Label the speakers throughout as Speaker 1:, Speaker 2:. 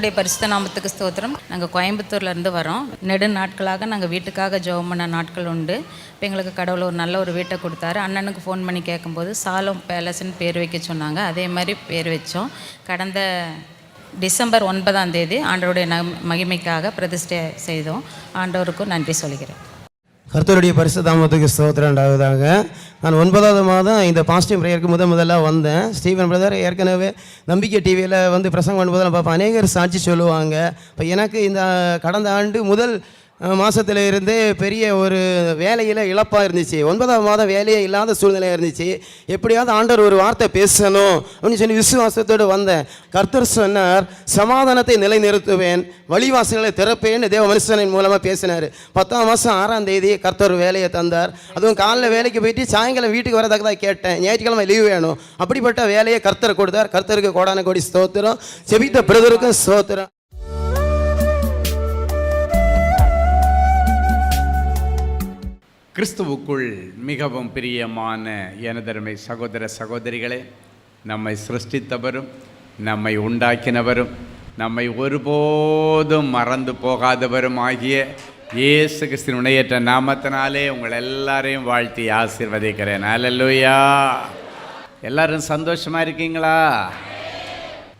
Speaker 1: கத்தருடைய பரிசுத்த நாமத்துக்கு ஸ்தோத்திரம். நாங்கள் கோயம்புத்தூர்லேருந்து வரோம். நெடு நாட்களாக நாங்கள் வீட்டுக்காக ஜெபம் பண்ண நாட்கள் உண்டு. இப்போ எங்களுக்கு கடவுள் ஒரு நல்ல ஒரு வீட்டை கொடுத்தாரு. அண்ணனுக்கு ஃபோன் பண்ணி கேட்கும்போது சாலம் பேலஸ்ன்னு பேர் வைக்க சொன்னாங்க. அதே மாதிரி பேர் வச்சோம். கடந்த டிசம்பர் ஒன்பதாம் தேதி ஆண்டவருடைய மகிமைக்காக பிரதிஷ்டை செய்தோம். ஆண்டவருக்கும் நன்றி சொல்கிறேன்
Speaker 2: கர்த்தருடைய பரிசுத்தாமத்துக்கு ஸ்தோத்திரம். உண்டாவதாக நான் ஒன்பதாவது மாதம் இந்த பாசிட்டிவ் ப்ரேயருக்கு முதல் முதல்ல வந்தேன். ஸ்டீவன் பிரதர் ஏற்கனவே நம்பிக்கை டிவியில் வந்து பிரசங்கம் பண்ணும்போது பார்ப்பேன். அநேகர் சாட்சி சொல்லுவாங்க. இப்போ எனக்கு இந்த கடந்த ஆண்டு முதல் மாதத்தில் இருந்தே பெரிய ஒரு வேலையில் இழப்பாக இருந்துச்சு. ஒன்பதாம் மாதம் வேலையே இல்லாத சூழ்நிலையாக இருந்துச்சு. எப்படியாவது ஆண்டவர் ஒரு வார்த்தை பேசணும் அப்படின்னு சொல்லி விசுவாசத்தோடு வந்தேன். கர்த்தர் சொன்னார் சமாதானத்தை நிலைநிறுத்துவேன் வழிவாசல்களை திறப்பேன்னு தேவ மனுஷனின் மூலமாக பேசினார். பத்தாம் மாதம் ஆறாம் தேதி கர்த்தர் வேலையை தந்தார். அதுவும் காலைல வேலைக்கு போயிட்டு சாயங்காலம் வீட்டுக்கு வரதாக தான் கேட்டேன். ஞாயிற்றுக்கிழமை லீவ் வேணும். அப்படிப்பட்ட வேலையை கர்த்தர் கொடுத்தார். கர்த்தருக்கு கோடான கோடி ஸ்தோத்திரம். செபித்த பிரதருக்கும் ஸ்தோத்திரம்.
Speaker 3: கிறிஸ்துவுக்குள் மிகவும் பிரியமான எனதருமை சகோதர சகோதரிகளே நம்மை சிருஷ்டித்தவரும் நம்மை உண்டாக்கினவரும் நம்மை ஒருபோதும் மறந்து போகாதவரும் ஆகிய இயேசு கிறிஸ்தின் உணையற்ற நாமத்தினாலே உங்கள் எல்லாரையும் வாழ்த்தி ஆசீர்வதிக்கிறேன். அல்லேலூயா எல்லாரும் சந்தோஷமா இருக்கீங்களா?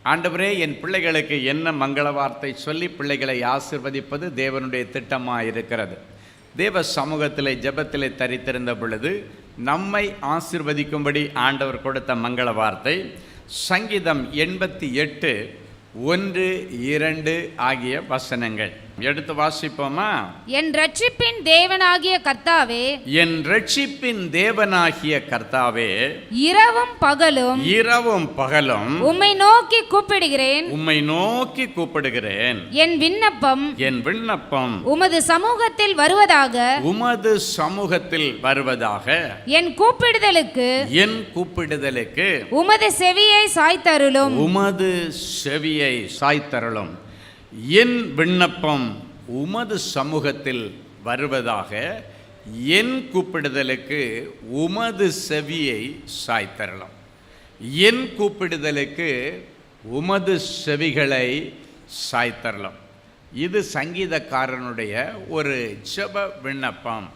Speaker 3: ஆண்டவரே என் பிள்ளைகளுக்கு என்ன மங்கள வார்த்தை சொல்லி பிள்ளைகளை ஆசிர்வதிப்பது தேவனுடைய திட்டமாக இருக்கிறது தேவ சமூகத்திலே ஜபத்தில் தரித்திருந்த பொழுது நம்மை ஆசிர்வதிக்கும்படி ஆண்டவர் கொடுத்த மங்கள வார்த்தை சங்கீதம் எண்பத்தி எட்டு ஒன்று இரண்டு ஆகிய வசனங்கள். எடுத்து வாசிப்போமா?
Speaker 4: என் ரட்சிப்பின் தேவனாகிய கர்த்தாவே
Speaker 3: என் ரட்சிப்பின் தேவனாகிய கர்த்தாவே
Speaker 4: இரவும் பகலும்
Speaker 3: இரவும் பகலும்
Speaker 4: உம்மை நோக்கி கூப்பிடுகிறேன்.
Speaker 3: உம்மை நோக்கி கூப்பிடுகிறேன்.
Speaker 4: என் விண்ணப்பம்
Speaker 3: என் விண்ணப்பம்
Speaker 4: உமது சமூகத்தில் வருவதாக.
Speaker 3: உமது சமூகத்தில் வருவதாக.
Speaker 4: என் கூப்பிடுதலுக்கு
Speaker 3: என் கூப்பிடுதலுக்கு
Speaker 4: உமது செவியை சாய்த்தருளும்.
Speaker 3: உமது செவியை சாய்த்தரலும் என் விண்ணப்பம் உமது சமூகத்தில் வருவதாக என் கூப்பிடுதலுக்கு உமது செவியை சாய்த்தரலாம். என் கூப்பிடுதலுக்கு உமது செவிகளை சாய்த்தரலாம். இது சங்கீதக்காரனுடைய ஒரு ஜெப விண்ணப்பம்.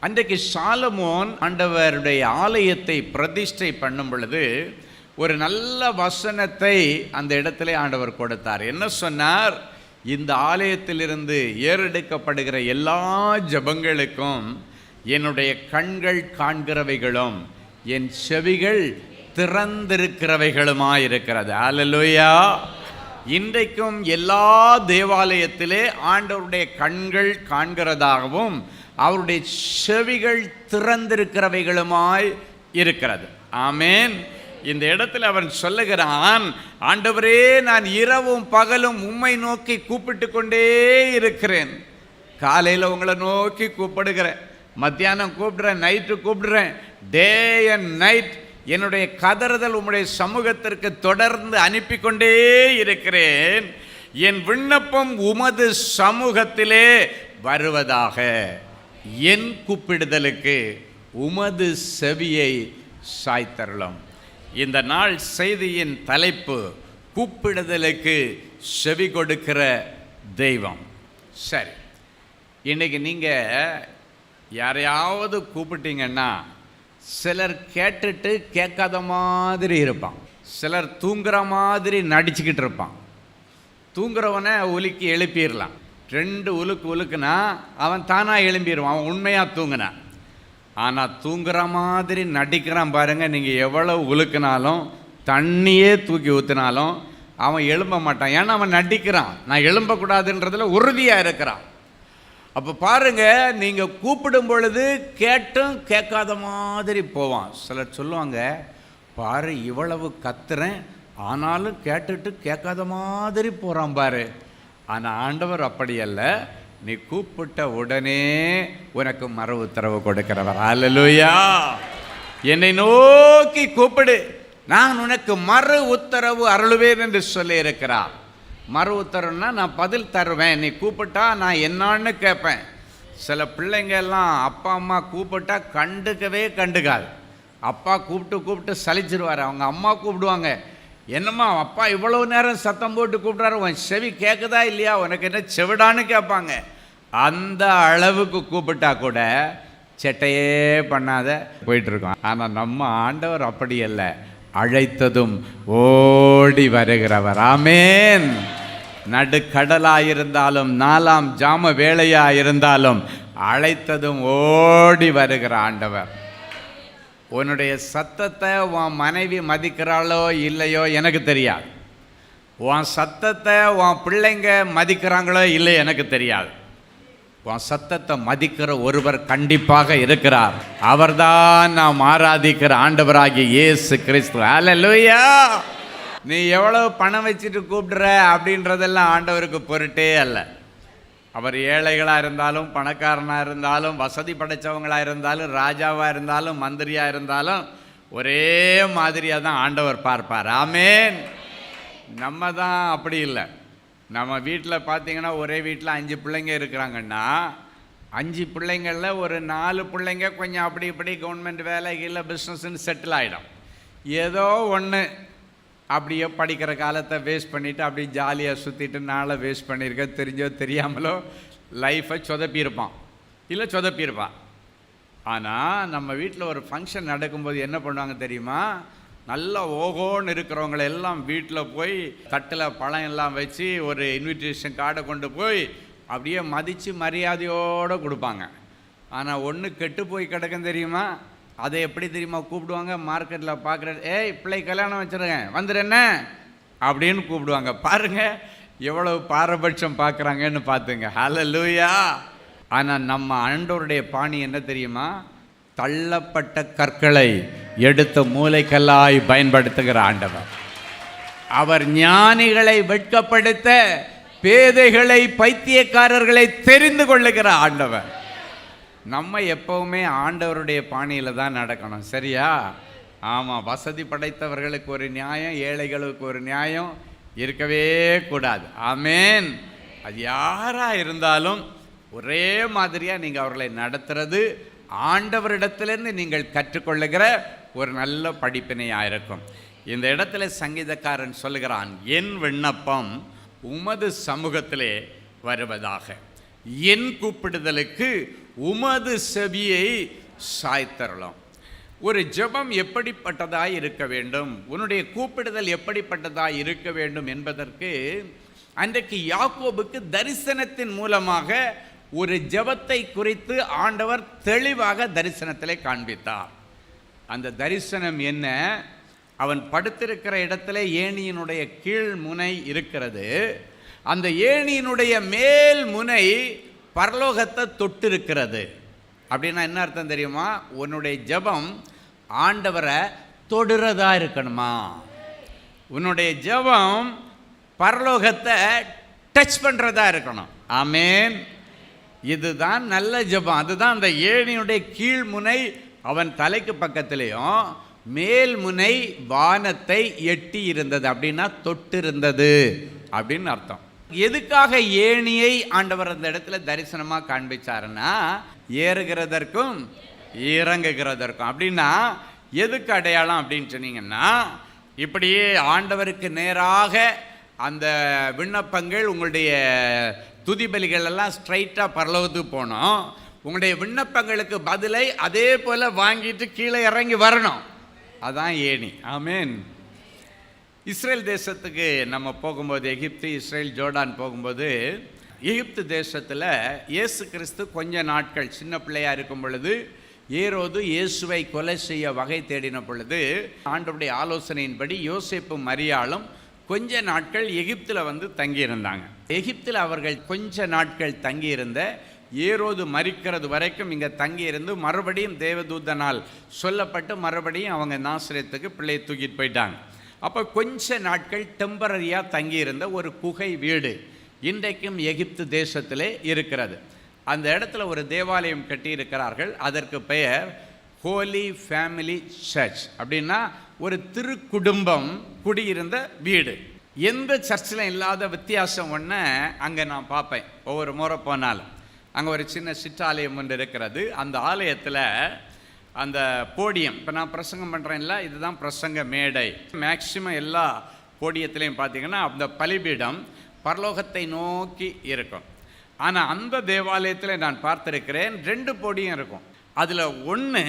Speaker 3: அன்றைக்கு சாலமோன் ஆண்டவருடைய ஆலயத்தை பிரதிஷ்டை பண்ணும் பொழுது ஒரு நல்ல வசனத்தை அந்த இடத்துல ஆண்டவர் கொடுத்தார். என்ன சொன்னார்? இந்த ஆலயத்திலிருந்து ஏறெடுக்கப்படுகிற எல்லா ஜபங்களுக்கும் என்னுடைய கண்கள் காண்கிறவைகளும் என் செவிகள் திறந்திருக்கிறவைகளுமாய் இருக்கிறது அலலுயா இன்றைக்கும் எல்லா தேவாலயத்திலே ஆண்டவருடைய கண்கள் காண்கிறதாகவும் அவருடைய செவிகள் திறந்திருக்கிறவைகளுமாய் இருக்கிறது. ஆமேன் இந்த இடத்துல அவன் சொல்லுகிறான் ஆண்டவரே நான் இரவும் பகலும் உம்மை நோக்கி கூப்பிட்டு கொண்டே இருக்கிறேன். காலையில் உங்களை நோக்கி கூப்பிடுகிறேன். மத்தியானம் கூப்பிடுறேன் நைட்டு கூப்பிடுறேன். டே அண்ட் நைட் என்னுடைய கதறுதல் உம்முடைய சமூகத்திற்கு தொடர்ந்து அனுப்பி கொண்டே இருக்கிறேன். என் விண்ணப்பம் உமது சமூகத்திலே வருவதாக. என் கூப்பிடுதலுக்கு உமது செவியை சாய்த்தருளும். இந்த நாள் செய்தியின் தலைப்பு கூப்பிடுதலுக்கு செவி கொடுக்கிற தெய்வம். சரி. இன்றைக்கி நீங்கள் யாரையாவது கூப்பிட்டீங்கன்னா சிலர் கேட்டுட்டு கேட்காத மாதிரி இருப்பான். சிலர் தூங்குற மாதிரி நடிச்சுக்கிட்டு இருப்பான். தூங்குறவனை உலுக்கி எழுப்பிடலாம். ரெண்டு உலுக்கு உலுக்குனா அவன் தானாக எழும்பிடுவான். அவன் உண்மையாக தூங்கினான் ஆனால் தூங்குற மாதிரி நடிக்கிறான் பாருங்கள் நீங்கள் எவ்வளோ உலுக்குனாலும் தண்ணியே தூக்கி ஊற்றினாலும் அவன் எழும்ப மாட்டான். ஏன்னா அவன் நடிக்கிறான். நான் எழும்பக்கூடாதுன்றதில் உறுதியாக இருக்கிறான். அப்போ பாருங்கள் நீங்கள் கூப்பிடும் பொழுது கேட்டும் கேட்காத மாதிரி போவான். சிலர் சொல்லுவாங்க பாரு இவ்வளவு கத்துறேன். ஆனாலும் கேட்டுட்டு கேட்காத மாதிரி போகிறான் பாரு. ஆனால் ஆண்டவர் அப்படி அல்ல. நீ கூப்பிட்ட உடனே உனக்கு மறு உத்தரவு கொடுக்கிறவர். அல்லேலூயா என்னை நோக்கி கூப்பிடு. நான் உனக்கு மறு உத்தரவு அருளுவேன் என்று சொல்லி இருக்கிறார் மறு உத்தரவுனா நான் பதில் தருவேன். நீ கூப்பிட்டா நான் என்னான்னு கேட்பேன். சில பிள்ளைங்க எல்லாம் அப்பா அம்மா கூப்பிட்டா கண்டுக்கவே கண்டுக்காது. அப்பா கூப்பிட்டு கூப்பிட்டு சலிச்சிருவார். அவங்க அம்மா கூப்பிடுவாங்க. என்னம்மா அப்பா இவ்வளவு நேரம் சத்தம் போட்டு கூப்பிட்றாரு. உன் செவி கேட்குதா இல்லையா? உனக்கு என்ன செவிடான்னு கேட்பாங்க. அந்த அளவுக்கு கூப்பிட்டா கூட செட்டையே பண்ணாத. போயிட்டுருக்கோம். ஆனால் நம்ம ஆண்டவர் அப்படி இல்லை அழைத்ததும் ஓடி வருகிறவர். ஆமேன். நடுக்கடலாயிருந்தாலும் நாலாம் ஜாம வேலையாயிருந்தாலும் அழைத்ததும் ஓடி வருகிற ஆண்டவர். உன்னுடைய சத்தத்தை உன் மனைவி மதிக்கிறாளோ இல்லையோ எனக்கு தெரியாது. உன் சத்தத்தை உன் பிள்ளைங்க மதிக்கிறாங்களோ இல்லையோ எனக்கு தெரியாது. உன் சத்தத்தை மதிக்கிற ஒருவர் கண்டிப்பாக இருக்கிறார். அவர்தான் நாம் ஆராதிக்கிற ஆண்டவராகிய இயேசு கிறிஸ்து. அல்லேலூயா நீ எவ்வளவு பணம் வச்சுட்டு கூப்பிடுற அப்படின்றதெல்லாம் ஆண்டவருக்கு பொருட்டே அல்ல. அவர் ஏழைகளாக இருந்தாலும் பணக்காரனாக இருந்தாலும் வசதி படைத்தவங்களாக இருந்தாலும் ராஜாவாக இருந்தாலும் மந்திரியாக இருந்தாலும் ஒரே மாதிரியாக தான் ஆண்டவர் பார்ப்பார். ஆமேன் நம்ம தான் அப்படி இல்லை. நம்ம வீட்டில் பார்த்தீங்கன்னா ஒரே வீட்டில் அஞ்சு பிள்ளைங்க இருக்கிறாங்கன்னா அஞ்சு பிள்ளைங்களில் ஒரு நாலு பிள்ளைங்க கொஞ்சம் அப்படி இப்படி கவர்மெண்ட் வேலைகளில் பிஸ்னஸ்ன்னு செட்டில் ஆகிடும் ஏதோ ஒன்று அப்படியே படிக்கிற காலத்தை வேஸ்ட் பண்ணிவிட்டு அப்படியே ஜாலியாக சுற்றிட்டு நாளை வேஸ்ட் பண்ணியிருக்க தெரிஞ்சோ தெரியாமலோ லைஃப்பை சொதப்பியிருப்பான். இல்லை சொதப்பியிருப்பான். ஆனால் நம்ம வீட்டில் ஒரு ஃபங்க்ஷன் நடக்கும்போது என்ன பண்ணுவாங்க தெரியுமா? நல்லா ஓகோன்னு இருக்கிறவங்கள எல்லாம் வீட்டில் போய் தட்டில் பழம் எல்லாம் வச்சு ஒரு இன்விடேஷன் கார்டை கொண்டு போய் அப்படியே மதித்து மரியாதையோடு கொடுப்பாங்க. ஆனால் ஒன்று கெட்டு போய் கிடக்கும் தெரியுமா? அதை எப்படி தெரியுமா கூப்பிடுவாங்க? மார்க்கெட்டில் பார்க்குற ஏய் பிள்ளை கல்யாணம் வச்சுருக்கேன். வந்துடு என்ன? அப்படின்னு கூப்பிடுவாங்க. பாருங்கள் எவ்வளவு பாரபட்சம் பார்க்குறாங்கன்னு பார்த்துங்க. லூயா ஆனால் நம்ம அண்டோருடைய பாணி என்ன தெரியுமா? தள்ளப்பட்ட கற்களை எடுத்து மூளைக்கல்லாய் பயன்படுத்துகிற ஆண்டவர். அவர் ஞானிகளை வெட்கப்படுத்த பேதைகளை பைத்தியக்காரர்களை தெரிந்து கொள்ளுகிற ஆண்டவர். நம்ம எப்பவுமே ஆண்டவருடைய பாணியில் தான் நடக்கணும் சரியா? ஆமாம் வசதி படைத்தவர்களுக்கு ஒரு நியாயம் ஏழைகளுக்கு ஒரு நியாயம் இருக்கவே கூடாது. ஆமேன். அது யாராக இருந்தாலும் ஒரே மாதிரியாக நீங்கள் அவர்களை நடத்துறது ஆண்டவரிடத்திலிருந்து நீங்கள் கற்றுக்கொள்ளுகிற ஒரு நல்ல படிப்பினையாக இருக்கும். இந்த இடத்துல சங்கீதக்காரன் சொல்லுகிறான் என் விண்ணப்பம் உமது சமூகத்திலே வருவதாக. என் கூப்பிடுதலுக்கு உமது செவியை சாய்த்தரலாம் ஒரு ஜெபம் எப்படிப்பட்டதாக இருக்க வேண்டும்? உன்னுடைய கூப்பிடுதல் எப்படிப்பட்டதாக இருக்க வேண்டும் என்பதற்கு அன்றைக்கு யாக்கோபுக்கு தரிசனத்தின் மூலமாக ஒரு ஜெபத்தை குறித்து ஆண்டவர் தெளிவாக தரிசனத்திலே காண்பித்தார். அந்த தரிசனம் என்ன? அவன் படுத்திருக்கிற இடத்துல ஏணியினுடைய கீழ் முனை இருக்கிறது. அந்த ஏணியினுடைய மேல் முனை பரலோகத்தை தொட்டிருக்கிறது. அப்படின்னா என்ன அர்த்தம் தெரியுமா? உன்னுடைய ஜெபம் ஆண்டவரை தொடுறதா இருக்கணுமா? உன்னுடைய ஜெபம் பரலோகத்தை டச் பண்ணுறதா இருக்கணும். ஆமேன் இதுதான் நல்ல ஜெபம். அதுதான் அந்த ஏணியுடைய கீழ்முனை. அவன் தலைக்கு பக்கத்திலையும் மேல் முனை வானத்தை எட்டி இருந்தது. அப்படின்னா தொட்டு இருந்தது அப்படின்னு அர்த்தம். எதுக்காக ஏணியை ஆண்டவர் அந்த இடத்துல தரிசனமாக காண்பிச்சாருன்னா ஏறுகிறதற்கும் இறங்குகிறதற்கும். அப்படின்னா எதுக்கு அடையாளம் அப்படின்னு சொன்னீங்கன்னா இப்படியே ஆண்டவருக்கு நேராக அந்த விண்ணப்பங்கள் உங்களுடைய துதிபலிகள் எல்லாம் ஸ்ட்ரைட்டாக பரலோகத்துக்கு போனோம். உங்களுடைய விண்ணப்பங்களுக்கு பதிலை அதே போல் வாங்கிட்டு கீழே இறங்கி வரணும். அதான் ஏணி. ஆமேன். இஸ்ரேல் தேசத்துக்கு நம்ம போகும்போது எகிப்து இஸ்ரேல் ஜோர்டான் போகும்போது எகிப்து தேசத்தில் இயேசு கிறிஸ்து கொஞ்ச நாட்கள் சின்ன பிள்ளையாக இருக்கும் பொழுது ஏரோது இயேசுவை கொலை செய்ய வகை தேடின பொழுது ஆண்டவருடைய ஆலோசனையின்படி யோசிப்பு மரியாளும் கொஞ்ச நாட்கள் எகிப்தில் வந்து தங்கியிருந்தாங்க. எகிப்தில் அவர்கள் கொஞ்ச நாட்கள் தங்கியிருந்த ஏரோது மறிக்கிறது வரைக்கும் இங்கே தங்கியிருந்து மறுபடியும் தேவதூதனால் சொல்லப்பட்டு மறுபடியும் அவங்க நாசிரியத்துக்கு பிள்ளையை தூக்கிட்டு போயிட்டாங்க. அப்போ கொஞ்ச நாட்கள் டெம்பரரியாக தங்கியிருந்த ஒரு குகை வீடு இன்றைக்கும் எகிப்து தேசத்திலே இருக்கிறது. அந்த இடத்துல ஒரு தேவாலயம் கட்டியிருக்கிறார்கள். அதற்கு பெயர் ஹோலி ஃபேமிலி சர்ச் அப்படின்னா ஒரு திருக்குடும்பம் குடியிருந்த வீடு. எந்த சர்ச்சில் இல்லாத வித்தியாசம் ஒன்று அங்கே நான் பார்ப்பேன். ஒவ்வொரு முறை போனாலும். அங்கே ஒரு சின்ன சிற்றாலயம் ஒன்று இருக்கிறது. அந்த ஆலயத்தில் அந்த போடியம் இப்போ நான் பிரசங்கம் பண்ணுறேன்ல இதுதான் பிரசங்க மேடை. மேக்சிமம் எல்லா போடியத்திலையும் பார்த்தீங்கன்னா அந்த பலிபீடம் பரலோகத்தை நோக்கி இருக்கும். ஆனால் அந்த தேவாலயத்தில் நான் பார்த்துருக்கிறேன் ரெண்டு போடியும் இருக்கும். அதில் ஒன்று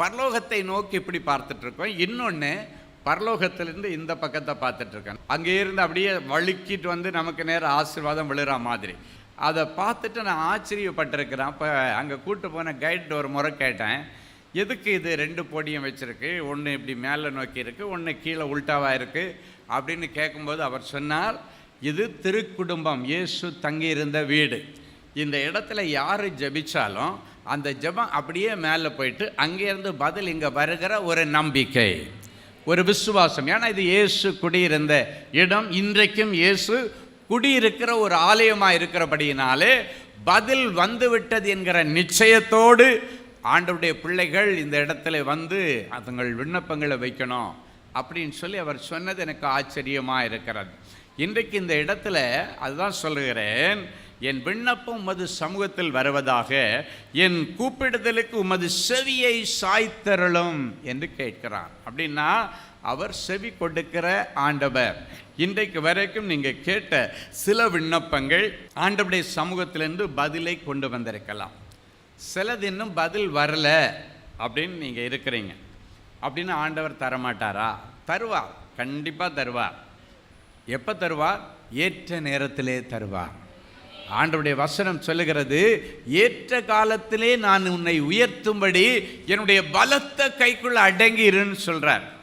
Speaker 3: பரலோகத்தை நோக்கி இப்படி பார்த்துட்ருக்கோம் இன்னொன்று பரலோகத்திலிருந்து இந்த பக்கத்தை பார்த்துட்டு இருக்கேன் அங்கே இருந்து அப்படியே வழுக்கிட்டு வந்து நமக்கு நேரம் ஆசீர்வாதம் விழுற மாதிரி. அதை பார்த்துட்டு நான் ஆச்சரியப்பட்டிருக்கிறேன். அப்போ அங்கே கூப்பிட்டு போன கைட் ஒரு முறை கேட்டேன். எதுக்கு இது ரெண்டு பொடியும் வச்சுருக்கு? ஒன்று இப்படி மேலே நோக்கி இருக்குது ஒன்று கீழே உல்ட்டாவாக இருக்குது அப்படின்னு கேட்கும்போது அவர் சொன்னார் இது திருக்குடும்பம். இயேசு தங்கியிருந்த வீடு. இந்த இடத்துல யார் ஜெபிச்சாலும் அந்த ஜெபம் அப்படியே மேலே போயிட்டு அங்கேருந்து பதில் இங்கே வருகிற ஒரு நம்பிக்கை. ஒரு விசுவாசம். ஏன்னா இது இயேசு குடியிருந்த இடம். இன்றைக்கும் இயேசு குடியிருக்கிற ஒரு ஆலயமாக இருக்கிறபடியினாலே பதில் வந்துவிட்டது என்கிற நிச்சயத்தோடு ஆண்டவுடைய பிள்ளைகள் இந்த இடத்துல வந்து அதுங்கள் விண்ணப்பங்களை வைக்கணும் அப்படின்னு சொல்லி அவர் சொன்னது எனக்கு ஆச்சரியமாக இருக்கிறது. இன்றைக்கு இந்த இடத்துல அதுதான் சொல்லுகிறேன். என் விண்ணப்பம் உமது சமூகத்தில் வருவதாக என் கூப்பிடுதலுக்கு உமது செவியை சாய்த்தருளும் என்று கேட்கிறார். அப்படின்னா அவர் செவி கொடுக்கிற ஆண்டவர். இன்றைக்கு வரைக்கும் நீங்கள் கேட்ட சில விண்ணப்பங்கள் ஆண்டவருடைய சமூகத்திலிருந்து பதிலை கொண்டு வந்திருக்கலாம். சிலது இன்னும் பதில் வரல அப்படின்னு நீங்கள் இருக்கிறீங்க. அப்படின்னு ஆண்டவர் தரமாட்டாரா? தருவார். கண்டிப்பாக தருவார். எப்போ தருவார்? ஏற்ற நேரத்திலே தருவார். ஆண்டவுடைய வசனம் சொல்லுகிறது ஏற்ற காலத்திலே நான் உன்னை உயர்த்தும்படி என்னுடைய பலத்த கைக்குள்ள அடங்கிருன்னு சொல்கிறார்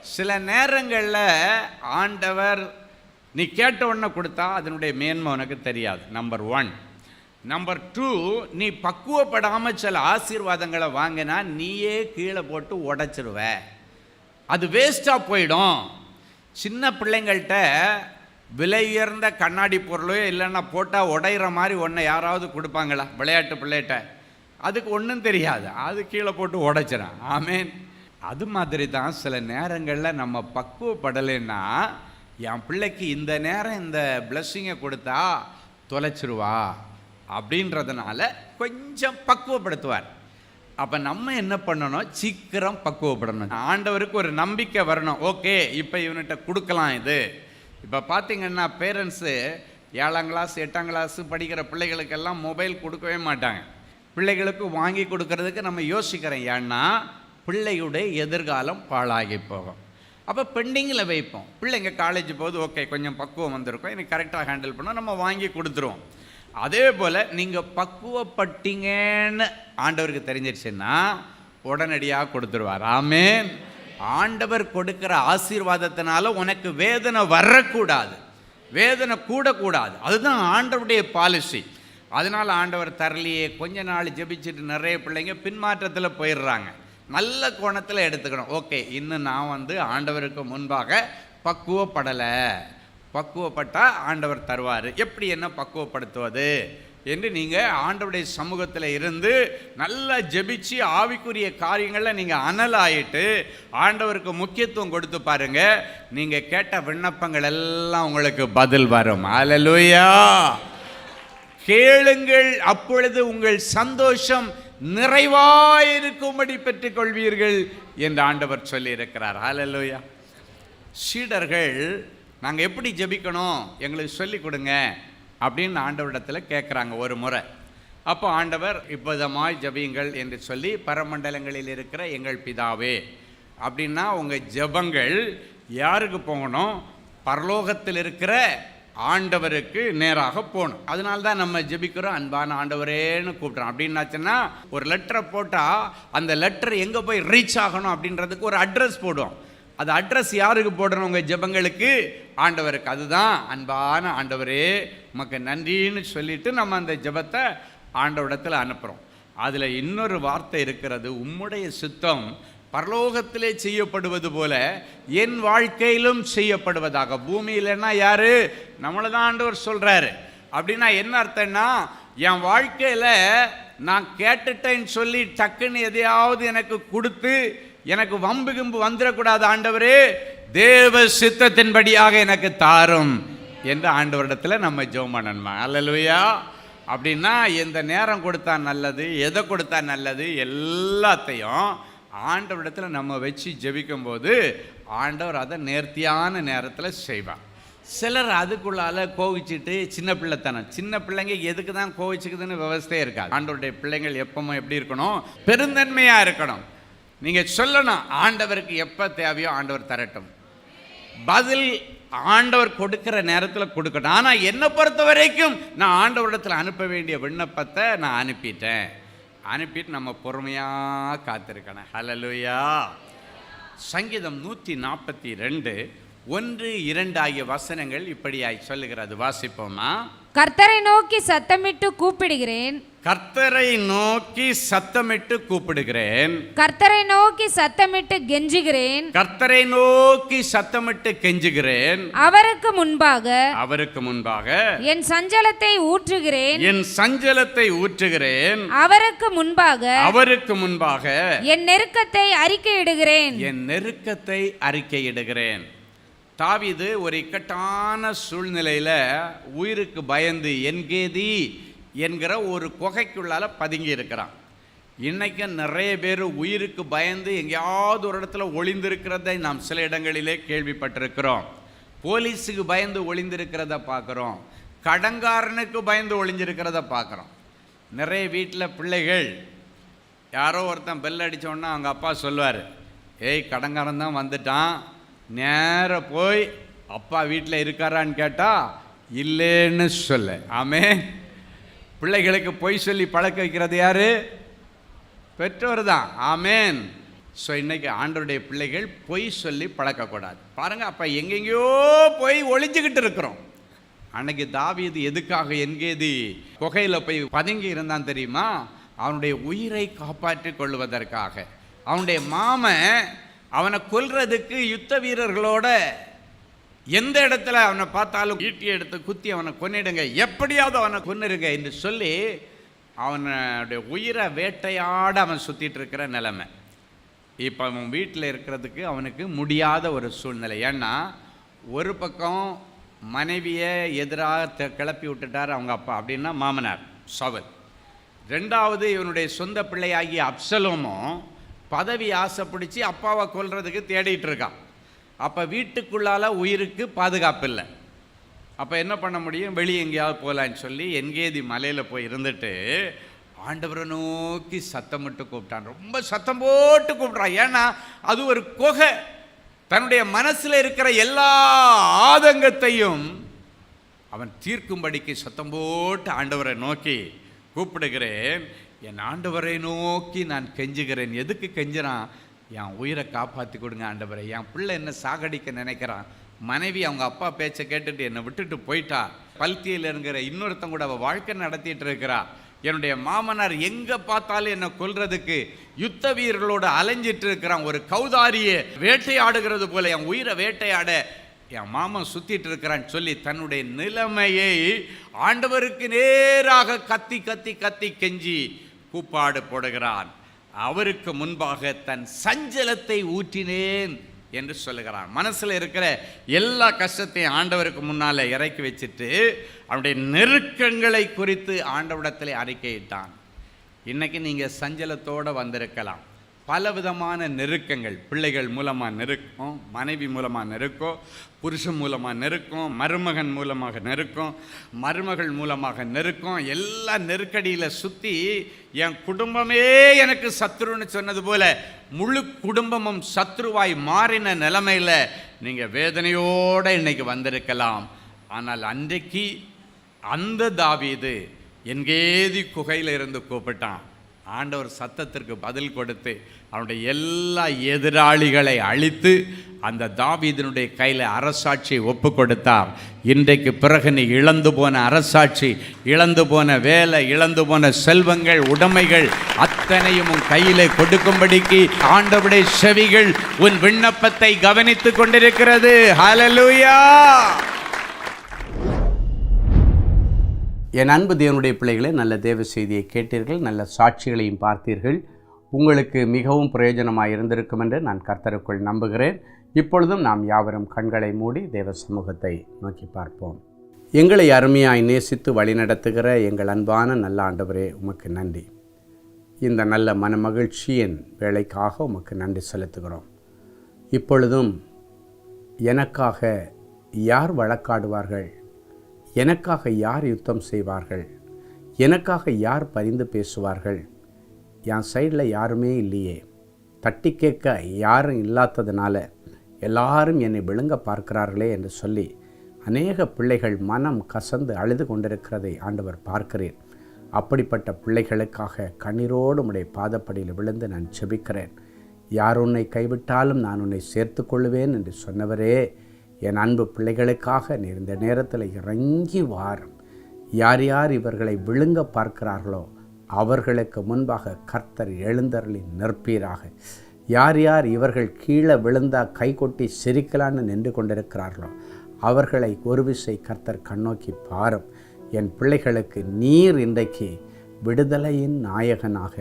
Speaker 3: சில நேரங்களில் ஆண்டவர் நீ கேட்ட உடனே கொடுத்தா அதனுடைய மேன்மை உனக்கு தெரியாது. நம்பர் ஒன் நம்பர் டூ நீ பக்குவப்படாமல் சில ஆசீர்வாதங்களை வாங்கினா நீயே கீழே போட்டு உடச்சிருவ. அது வேஸ்ட்டாக போயிடும். சின்ன பிள்ளைங்கள்கிட்ட விலை உயர்ந்த கண்ணாடி பொருளோ இல்லைன்னா போட்டால் உடையிற மாதிரி ஒன்றை யாராவது கொடுப்பாங்களா? விளையாட்டு பிள்ளைகிட்ட. அதுக்கு ஒன்றும் தெரியாது. அது கீழே போட்டு உடைச்சிடும் ஆமேன். அது மாதிரி தான் சில நேரங்களில் நம்ம பக்குவப்படலைன்னா என் பிள்ளைக்கு இந்த நேரம் இந்த பிளஸ்ஸிங்கை கொடுத்தா தொலைச்சிருவா அப்படின்றதுனால கொஞ்சம் பக்குவப்படுத்துவார். அப்போ நம்ம என்ன பண்ணணும்? சீக்கிரம் பக்குவப்படணும். ஆண்டவருக்கு ஒரு நம்பிக்கை வரணும். ஓகே இப்போ இவன்கிட்ட கொடுக்கலாம் இது. இப்போ பார்த்தீங்கன்னா பேரண்ட்ஸு ஏழாம் கிளாஸ் எட்டாம் கிளாஸு படிக்கிற பிள்ளைகளுக்கெல்லாம் மொபைல் கொடுக்கவே மாட்டாங்க. பிள்ளைகளுக்கு வாங்கி கொடுக்கறதுக்கு நம்ம யோசிக்கிறோம். ஏன்னா பிள்ளையுடைய எதிர்காலம் பாழாகி போகும். அப்போ பெண்டிங்கில் வைப்போம். பிள்ளைங்க காலேஜ் போகுது ஓகே கொஞ்சம் பக்குவம் வந்திருக்கும். எனக்கு கரெக்டாக ஹேண்டில் பண்ணால் நம்ம வாங்கி கொடுத்துருவோம். அதே போல் நீங்கள் பக்குவப்பட்டீங்கன்னு ஆண்டவருக்கு தெரிஞ்சிருச்சுன்னா உடனடியாக கொடுத்துருவார். ஆமேன். ஆண்டவர் கொடுக்கிற ஆசீர்வாதத்தினால உனக்கு வேதனை வரக்கூடாது. வேதனை கூடக்கூடாது. அதுதான் ஆண்டவருடைய பாலிசி அதனால் ஆண்டவர் தரலையே கொஞ்ச நாள் ஜெபிச்சுட்டு நிறைய பிள்ளைங்க பின்மாற்றத்தில் போயிடுறாங்க. நல்ல கோணத்தில் எடுத்துக்கணும். ஓகே இன்னும் நான் வந்து ஆண்டவருக்கு முன்பாக பக்குவப்படலை. பக்குவப்பட்டால் ஆண்டவர் தருவார். எப்படி என்ன பக்குவப்படுத்துவது? என்று நீங்கள் ஆண்டவருடைய சமூகத்தில் இருந்து நல்லா ஜெபிச்சு ஆவிக்குரிய காரியங்களில் நீங்கள் அனல் ஆயிட்டு ஆண்டவருக்கு முக்கியத்துவம் கொடுத்து பாருங்க. நீங்கள் கேட்ட விண்ணப்பங்கள் எல்லாம் உங்களுக்கு பதில் வரும். அலலூயா கேளுங்கள் அப்பொழுது உங்கள் சந்தோஷம் நிறைவாயிருக்கும்படி பெற்றுக்கொள்வீர்கள் என்று ஆண்டவர் சொல்லியிருக்கிறார். அலலூயா சீடர்கள் நாங்கள் எப்படி ஜெபிக்கணும்? எங்களுக்கு சொல்லிக் கொடுங்க. அப்படின்னு ஆண்டவரிடத்தில் கேட்குறாங்க ஒரு முறை. அப்போ ஆண்டவர் இப்போதமாய் ஜபியுங்கள் என்று சொல்லி பரமண்டலங்களில் இருக்கிற எங்கள் பிதாவே அப்படின்னா உங்கள் ஜெபங்கள் யாருக்கு போகணும்? பரலோகத்தில் இருக்கிற ஆண்டவருக்கு நேராக போகணும். அதனால தான் நம்ம ஜெபிக்கிறோம் அன்பான ஆண்டவரேன்னு கூப்பிட்றோம். அப்படின்னாச்சுன்னா ஒரு லெட்டரை போட்டால் அந்த லெட்டர் எங்கே போய் ரீச் ஆகணும் அப்படின்றதுக்கு ஒரு அட்ரஸ் போடுவோம். அது அட்ரஸ் யாருக்கு போடணும் உங்கள் ஜெபங்களுக்கு? ஆண்டவருக்கு. அதுதான் அன்பான ஆண்டவரே உமக்கு நன்றின்னு சொல்லிட்டு நம்ம அந்த ஜெபத்தை ஆண்டவரிடத்தில் அனுப்புகிறோம் அதில் இன்னொரு வார்த்தை இருக்கிறது உம்முடைய சுத்தம் பரலோகத்திலே செய்யப்படுவது போல என் வாழ்க்கையிலும் செய்யப்படுவதாக. பூமியிலன்னா யார்? நம்மளை தான் ஆண்டவர் சொல்கிறாரு அப்படின்னா என்ன அர்த்தம்னா என் வாழ்க்கையில் நான் கேட்டுட்டேன்னு சொல்லி டக்குன்னு எதையாவது எனக்கு கொடுத்து எனக்கு வம்பு கிம்பு வந்துடக்கூடாது ஆண்டவரே. தேவ சித்தத்தின்படியாக எனக்கு தாரும் என்று ஆண்டவரிடத்தில் நம்ம ஜெபம் பண்ணணுமா? அல்லலுவையா அப்படின்னா எந்த நேரம் கொடுத்தா நல்லது எதை கொடுத்தா நல்லது எல்லாத்தையும் ஆண்டவரிடத்தில் நம்ம வச்சு ஜெபிக்கும்போது ஆண்டவர் அதை நேர்த்தியான நேரத்தில் செய்வார். சிலர் அதுக்குள்ளால கோவிச்சிட்டு சின்ன பிள்ளைத்தனம். சின்ன பிள்ளைங்க எதுக்கு தான் கோவிச்சுக்குதுன்னு விவசாயே இருக்காது. ஆண்டவருடைய பிள்ளைங்கள் எப்பவும் எப்படி இருக்கணும்? பெருந்தன்மையாக இருக்கணும். நீங்கள் சொல்லணும் ஆண்டவருக்கு எப்போ தேவையோ ஆண்டவர் தரட்டும். பதில் ஆண்டவர் கொடுக்குற நேரத்தில் கொடுக்கட்டும். ஆனால் என்னை பொறுத்த வரைக்கும் நான் ஆண்டவரிடத்தில் அனுப்ப வேண்டிய விண்ணப்பத்தை நான் அனுப்பிட்டேன். அனுப்பிட்டு நம்ம பொறுமையாக காத்திருக்கணும். ஹலலுயா சங்கீதம் நூற்றி நாற்பத்தி ரெண்டு ஒன்று இரண்டு ஆகிய வசனங்கள் இப்படியாய் சொல்லுகிறது. வாசிப்போமா?
Speaker 4: கர்த்தரை நோக்கி சத்தமிட்டு கூப்பிடுகிறேன்.
Speaker 3: கர்த்தரை நோக்கி சத்தமிட்டு கூப்பிடுகிறேன்.
Speaker 4: கர்த்தரை நோக்கி சத்தமிட்டு கெஞ்சுகிறேன்.
Speaker 3: கர்த்தரை நோக்கி சத்தமிட்டு கெஞ்சுகிறேன்.
Speaker 4: அவருக்கு முன்பாக
Speaker 3: அவருக்கு முன்பாக
Speaker 4: என் சஞ்சலத்தை ஊற்றுகிறேன்.
Speaker 3: என் சஞ்சலத்தை ஊற்றுகிறேன்.
Speaker 4: அவருக்கு முன்பாக
Speaker 3: அவருக்கு முன்பாக
Speaker 4: என் நெருக்கத்தை அறிக்கையிடுகிறேன்.
Speaker 3: என் நெருக்கத்தை அறிக்கையிடுகிறேன். தாவிது ஒரு இக்கட்டான சூழ்நிலையில் உயிருக்கு பயந்து என்கேதி என்கிற ஒரு குகைக்குள்ளால் பதுங்கி இருக்கிறான். இன்றைக்கு நிறைய பேர் உயிருக்கு பயந்து எங்கேயாவது ஒரு இடத்துல ஒளிந்திருக்கிறதை நாம் சில இடங்களிலே கேள்விப்பட்டிருக்கிறோம். போலீஸுக்கு பயந்து ஒளிந்திருக்கிறத பார்க்குறோம். கடங்காரனுக்கு பயந்து ஒளிஞ்சிருக்கிறத பார்க்குறோம். நிறைய வீட்டில் பிள்ளைகள் யாரோ ஒருத்தன் பெல் அடித்தோன்னா அவங்க அப்பா சொல்லுவார் ஏய் கடங்காரன் தான் வந்துட்டான். நேராக போய் அப்பா வீட்டில் இருக்காரான்னு கேட்டால் இல்லைன்னு சொல்லு. ஆமே பிள்ளைகளுக்கு பொய் சொல்லி பழக்க வைக்கிறது யார்? பெற்றோர் தான். ஆமேன். ஸோ இன்றைக்கி ஆண்டருடைய பிள்ளைகள் பொய் சொல்லி பழக்கக்கூடாது. பாருங்கள் அப்போ எங்கெங்கேயோ போய் ஒழிஞ்சுக்கிட்டு இருக்கிறோம். அன்னைக்கு தாவியது எதுக்காக என்கேதி குகையில் போய் பதுங்கி இருந்தான் தெரியுமா? அவனுடைய உயிரை காப்பாற்றி கொள்வதற்காக. அவனுடைய மாமன் அவனை கொல்றதுக்கு யுத்த வீரர்களோட எந்த இடத்துல அவனை பார்த்தாலும் ஈட்டி எடுத்து குத்தி அவனை கொன்னிடுங்க எப்படியாவது அவனை கொன்னிருங்க என்று சொல்லி அவனுடைய உயிரை வேட்டையாட அவன் சுற்றிட்டு இருக்கிற நிலைமை. இப்போ அவன் வீட்டில் இருக்கிறதுக்கு அவனுக்கு முடியாத ஒரு சூழ்நிலை. ஏன்னா ஒரு பக்கம் மனைவியை எதிராக த- கிளப்பி விட்டுட்டார் அவங்க அப்பா அப்படின்னா மாமனார் சவல். ரெண்டாவது இவனுடைய சொந்த பிள்ளையாகிய அப்சலோமும் பதவி ஆசை பிடிச்சி அப்பாவை கொல்றதுக்கு தேடிட்டு இருக்கான். அப்போ வீட்டுக்குள்ளால உயிருக்கு பாதுகாப்பு இல்லை. அப்போ என்ன பண்ண முடியும்? வெளியே எங்கேயாவது போகலான்னு சொல்லி எங்கேதி மலையில் போய் இருந்துட்டு ஆண்டவரை நோக்கி சத்தமிட்டு கூப்பிட்டான். ரொம்ப சத்தம் போட்டு கூப்பிட்றான். ஏன்னா அது ஒரு குகை. தன்னுடைய மனசில் இருக்கிற எல்லா ஆதங்கத்தையும் அவன் தீர்க்கும்படிக்கு சத்தம் போட்டு ஆண்டவரை நோக்கி கூப்பிடுகிறேன். என் ஆண்டவரை நோக்கி நான் கெஞ்சுகிறேன். எதுக்கு கெஞ்சுறான்? என் உயிரை காப்பாற்றி கொடுங்க ஆண்டவரை. என் பிள்ளை என்ன சாகடிக்க நினைக்கிறான்? மனைவி அவங்க அப்பா பேச்சை கேட்டுட்டு என்னை விட்டுட்டு போயிட்டா? பல்தியில் இருக்கிற இன்னொருத்தன் கூட அவள் வாழ்க்கை நடத்திட்டு இருக்கிறா. என்னுடைய மாமனார் எங்கே பார்த்தாலும் என்னை கொல்றதுக்கு யுத்த வீரர்களோட அலைஞ்சிட்டு இருக்கிறான். ஒரு கௌதாரியை வேட்டையாடுகிறது போல என் உயிரை வேட்டையாட என் மாமன் சுத்திட்டு இருக்கிறான்னு சொல்லி தன்னுடைய நிலைமையை ஆண்டவருக்கு நேராக கத்தி கத்தி கத்தி கெஞ்சி கூப்பாடு போடுகிறான். அவருக்கு முன்பாக தன் சஞ்சலத்தை ஊற்றினேன் என்று சொல்லுகிறான். மனசில் இருக்கிற எல்லா கஷ்டத்தையும் ஆண்டவருக்கு முன்னால் இறக்கி வச்சுட்டு அவனுடைய நெருக்கங்களை குறித்து ஆண்டவரிடத்திலே அறிக்கையிட்டான். இன்றைக்கி நீங்கள் சஞ்சலத்தோடு வந்திருக்கலாம். பல விதமான நெருக்கங்கள். பிள்ளைகள் மூலமாக நெருக்கம் மனைவி மூலமாக நெருக்கம் புருஷன் மூலமாக நெருக்கம் மருமகன் மூலமாக நெருக்கம் மருமகள் மூலமாக நெருக்கம். எல்லா நெருக்கடியில் சுற்றி என் குடும்பமே எனக்கு சத்ருன்னு சொன்னது போல முழு குடும்பமும் சத்ருவாய் மாறின நிலைமையில் நீங்கள் வேதனையோடு இன்னைக்கு வந்திருக்கலாம். ஆனால் அன்றைக்கு அந்த தாவீது என்கேதி குகையில் இருந்து கூப்பிட்டான். ஆண்டவர் சத்தத்திற்கு பதில் கொடுத்து அவனுடைய எல்லா எதிராளிகளை அழித்து அந்த தாவீதனுடைய கையில் அரசாட்சியை ஒப்பு கொடுத்தார். இன்றைக்கு பிறகு நீ இழந்து போன அரசாட்சி இழந்து போன வேலை இழந்து போன செல்வங்கள் உடைமைகள் அத்தனையும் உன் கையில் கொடுக்கும்படிக்கு ஆண்டவுடைய செவிகள் உன் விண்ணப்பத்தை கவனித்து கொண்டிருக்கிறது. ஹலலூயா
Speaker 5: என் அன்பு தேவனுடைய பிள்ளைகளே நல்ல தேவ செய்தியை கேட்டீர்கள் நல்ல சாட்சிகளையும் பார்த்தீர்கள். உங்களுக்கு மிகவும் பிரயோஜனமாக இருந்திருக்கும் என்று நான் கர்த்தருக்குள் நம்புகிறேன். இப்பொழுதும் நாம் யாவரும் கண்களை மூடி தேவ சமூகத்தை நோக்கி பார்ப்போம். எங்களை அருமையாய் நேசித்து வழிநடத்துகிற எங்கள் அன்பான நல்ல ஆண்டவரே உமக்கு நன்றி. இந்த நல்ல மனமகிழ்ச்சியின் வேலைக்காக உமக்கு நன்றி செலுத்துகிறோம். இப்பொழுதும் எனக்காக யார் வழக்காடுவார்கள்? எனக்காக யார் யுத்தம் செய்வார்கள்? எனக்காக யார் பரிந்து பேசுவார்கள்? என் சைடில் யாருமே இல்லையே. தட்டி கேட்க யாரும் இல்லாததுனால எல்லாரும் என்னை விழுங்க பார்க்கிறார்களே என்று சொல்லி அநேக பிள்ளைகள் மனம் கசந்து அழுது கொண்டிருக்கிறதை ஆண்டவர் பார்க்கிறேன். அப்படிப்பட்ட பிள்ளைகளுக்காக கண்ணீரோடு உடைய பாதப்படியில் விழுந்து நான் செபிக்கிறேன் யார் உன்னை கைவிட்டாலும் நான் உன்னை சேர்த்து கொள்வேன் என்று சொன்னவரே என் அன்பு பிள்ளைகளுக்காக நீர் இந்த நேரத்தில் இறங்கி வாரும் யார் யார் இவர்களை விழுங்க பார்க்கிறார்களோ அவர்களுக்கு முன்பாக கர்த்தர் எழுந்தருளி நிற்பீராக. யார் யார் இவர்கள் கீழே விழுந்தா கை கொட்டி சிரிக்கலான்னு நின்று கொண்டிருக்கிறார்களோ அவர்களை ஒரு விசை கர்த்தர் கண்ணோக்கி பாரும். என் பிள்ளைகளுக்கு நீர் இன்றைக்கு விடுதலையின் நாயகனாக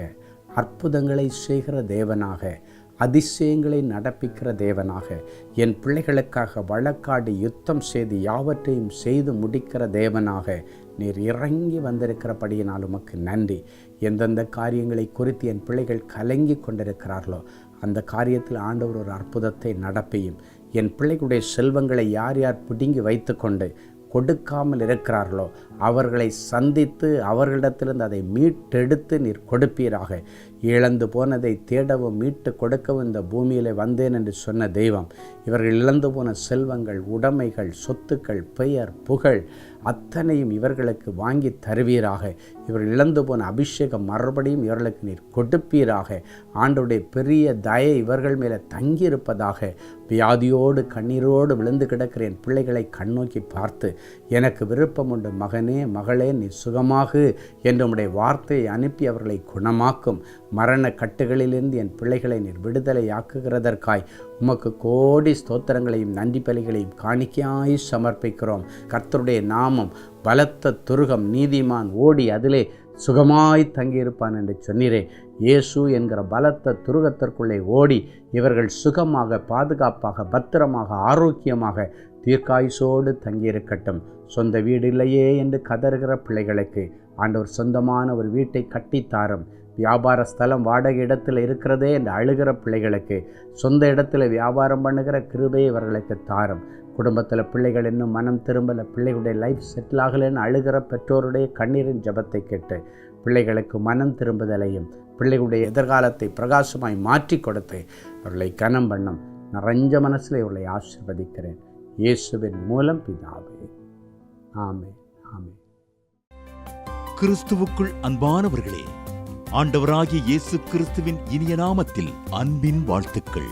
Speaker 5: அற்புதங்களை செய்கிற தேவனாக அதிசயங்களை நடப்பிக்கிற தேவனாக. என் பிள்ளைகளுக்காக வழக்காடு யுத்தம் செய்து யாவற்றையும் செய்து முடிக்கிற தேவனாக. நீர் இறங்கி வந்திருக்கிறபடியினால் உமக்கு நன்றி. எந்தெந்த காரியங்களை குறித்து என் பிள்ளைகள் கலங்கி கொண்டிருக்கிறார்களோ அந்த காரியத்தில் ஆண்டவர் ஒரு அற்புதத்தை நடப்பியும். என் பிள்ளைகளுடைய செல்வங்களை யார் யார் பிடுங்கி வைத்துக்கொண்டு கொடுக்காமல் இருக்கிறார்களோ அவர்களை சந்தித்து அவர்களிடத்திலிருந்து அதை மீட்டெடுத்து நீர் கொடுப்பீராக. இழந்து போனதை தேடவும் மீட்டு கொடுக்கவும் இந்த பூமியில் வந்தேன் என்று சொன்ன தெய்வம். இவர்கள் இழந்து போன செல்வங்கள் உடைமைகள் சொத்துக்கள் பெயர் புகழ் அத்தனையும் இவர்களுக்கு வாங்கி தருவீராக. இவர்கள் இழந்து போன அபிஷேகம் மறுபடியும் இவர்களுக்கு நீர் கொடுப்பீராக. ஆண்டோடைய பெரிய தயை இவர்கள் மேலே தங்கியிருப்பதாக வியாதியோடு கண்ணீரோடு விழுந்து கிடக்கிற என் பிள்ளைகளை கண்ணோக்கி பார்த்து எனக்கு விருப்பம் உண்டு மகனே மகளே நீ சுகமாகு என்று உடைய வார்த்தையை அனுப்பி அவர்களை குணமாக்கும். மரண கட்டுகளிலிருந்து என் பிள்ளைகளை நீர் விடுதலையாக்குகிறதற்காய் உமக்கு கோடி ஸ்தோத்திரங்களையும் நன்றி பலிகளையும் காணிக்கையாய் சமர்ப்பிக்கிறோம். கர்த்தருடைய நாமம் பலத்த துருகம் நீதிமான் ஓடி அதிலே சுகமாய் தங்கியிருப்பான் என்று சொன்னீரே. இயேசு என்கிற பலத்த துருகத்திற்குள்ளே ஓடி இவர்கள் சுகமாக பாதுகாப்பாக பத்திரமாக ஆரோக்கியமாக தீர்க்காயுசோடு தங்கியிருக்கட்டும். சொந்த வீடு இல்லையே என்று கதறுகிற பிள்ளைகளுக்கு ஆண்டவர் சொந்தமான ஒரு வீட்டை கட்டித்தாரும். வியாபார ஸ்தலம் வாடகை இடத்தில் இருக்கிறதே என்று அழுகிற பிள்ளைகளுக்கு சொந்த இடத்துல வியாபாரம் பண்ணுகிற கிருபை இவர்களுக்கு தாரும். குடும்பத்தில் பிள்ளைகள் இன்னும் மனம் திரும்பலை பிள்ளைகளுடைய லைஃப் செட்டில் ஆகலைன்னு அழுகிற பெற்றோருடைய கண்ணீரின் ஜபத்தை கேட்டு பிள்ளைகளுக்கு மனம் திரும்புதலையும் பிள்ளைகளுடைய எதிர்காலத்தை பிரகாசமாய் மாற்றி கொடுத்து அவர்களை கனம் பண்ணும் நிறைஞ்ச மனசில் இவர்களை ஆசிர்வதிக்கிறேன். இயேசுவின் மூலம் பிதாவே. ஆமே ஆமே
Speaker 6: கிறிஸ்துவுக்குள் அன்பானவர்களே ஆண்டவராகிய இயேசு கிறிஸ்துவின் இனிய நாமத்தில் அன்பின் வாழ்த்துக்கள்.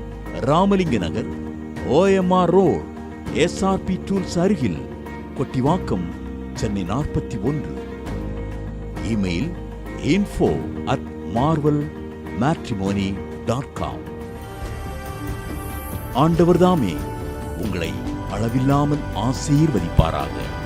Speaker 6: Ramalinga Nagar OMR road SRP tools அருகில் கொட்டிவாக்கம் சென்னை நாற்பத்தி ஒன்று. Email info at Marvel Matrimony dot com ஆண்டவர்தாமே உங்களை அளவில்லாமல் ஆசீர்வதிப்பாராக.